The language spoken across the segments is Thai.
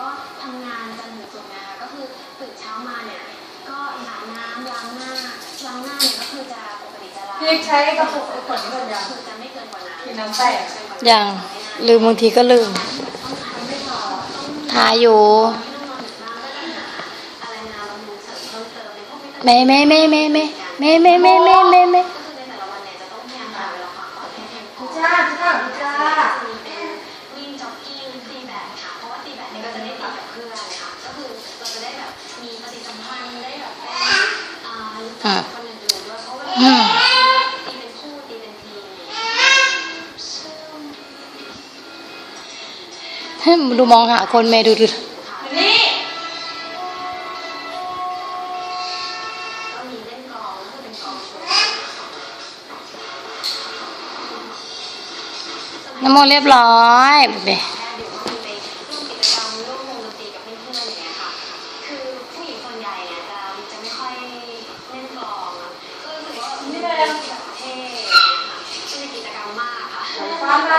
ก็ทำงานจันทร์ถึงศุกร์นะคะก็คือตื่นเช้ามาเนี่ยก็อาบน้ำล้างหน้าล้างหน้าเนี่ยก็คือจะปกติจะล้างพี่ใช้กระปุกไอ้ขวดนี้หมดยังคือจะไม่เกินกว่านั้นกินน้ำแตกยังลืมบางทีก็ลืมทาอยู่อะไรมาบำรุงเสริมเพิ่มเติมในพวกวิตามินไม่ไม่ไม่ไม่ไม่ไม่ไม่ไม่ไม่ไม่ไม่ก็คือในแต่ละวันเนี่ยจะต้องพยายามหาเวลาพักผ่อนให้เพียงพอจ้าจ้า ค่ะให้ดูมองหาคนเมย์ดูดูน้ำมนเรียบร้อยเบ๊ นี่เป็นแบบเท่ค่ะเป็นกิจกรรมมากค่ะ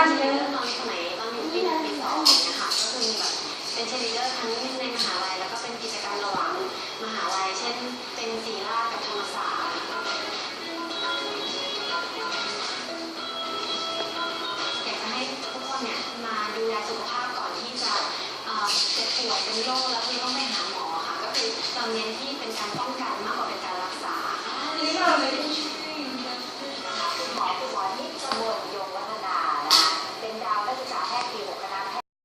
จะเป็นเรื่องตอนสมัยตอนอยู่ปีหนึ่งปีสองเนี่ยค่ะก็คือมีแบบเป็นเชลิเดอร์ทั้งในมหาลัยแล้วก็เป็นกิจกรรมระหว่างมหาลัย เช่น เป็นศิริรากับธรรมศาสตร์อยากจะให้ทุกคนเนี่ยมาดูแลสุขภาพก่อนที่จะเอ่อเจ็บป่วยเป็นโรคแล้วที่ต้องไปหาหมอค่ะ ก็คือเราเน้นที่เป็นการป้องกันมากกว่า